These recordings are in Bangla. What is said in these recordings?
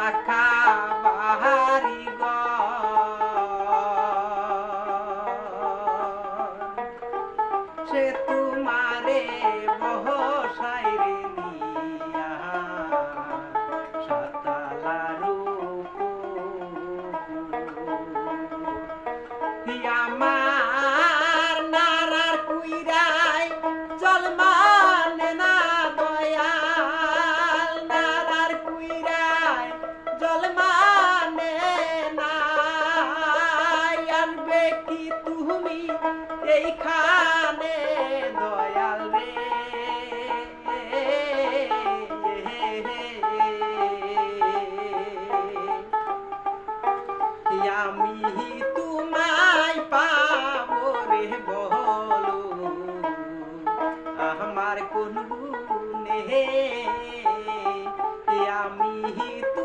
vaca. কি তুমি এইখানে দয়াল রে। আমি তোমায় পাব রে বলো, আমার কোন গুণে। আমি তো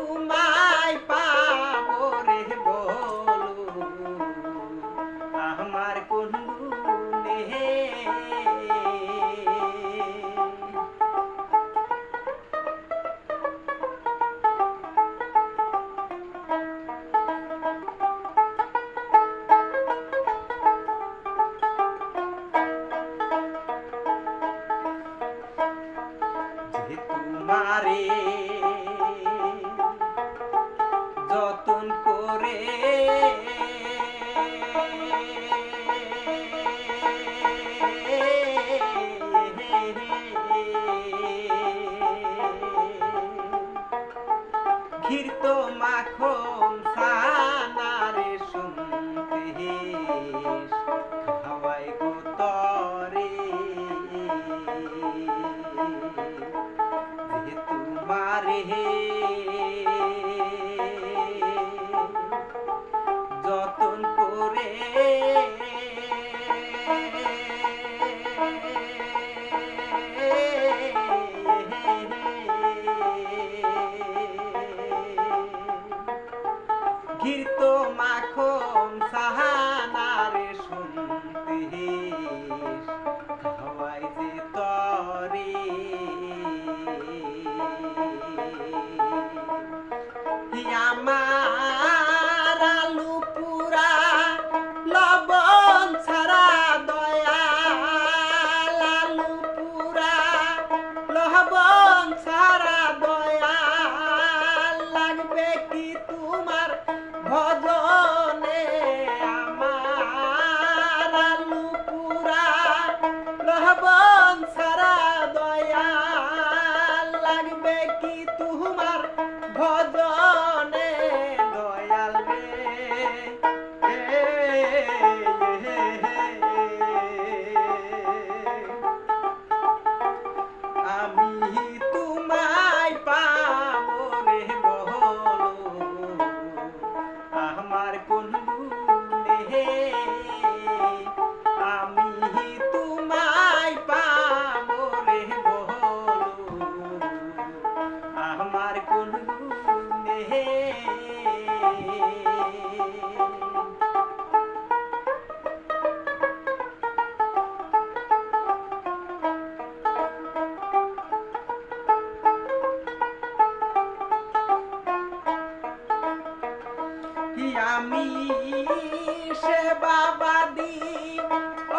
সে বাবাদি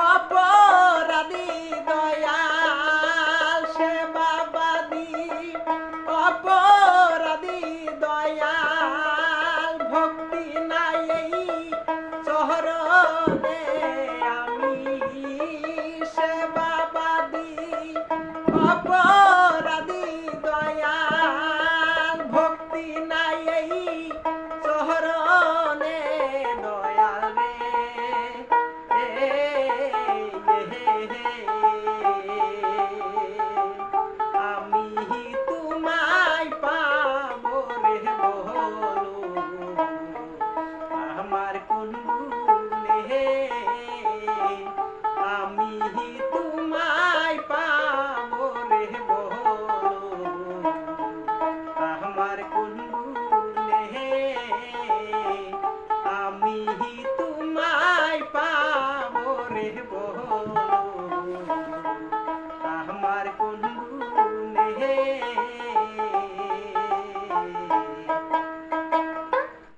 অপরাধী দয়াল। সে বাবাদি অপরাধী দয়াল। ভক্তি নাই এই চরণে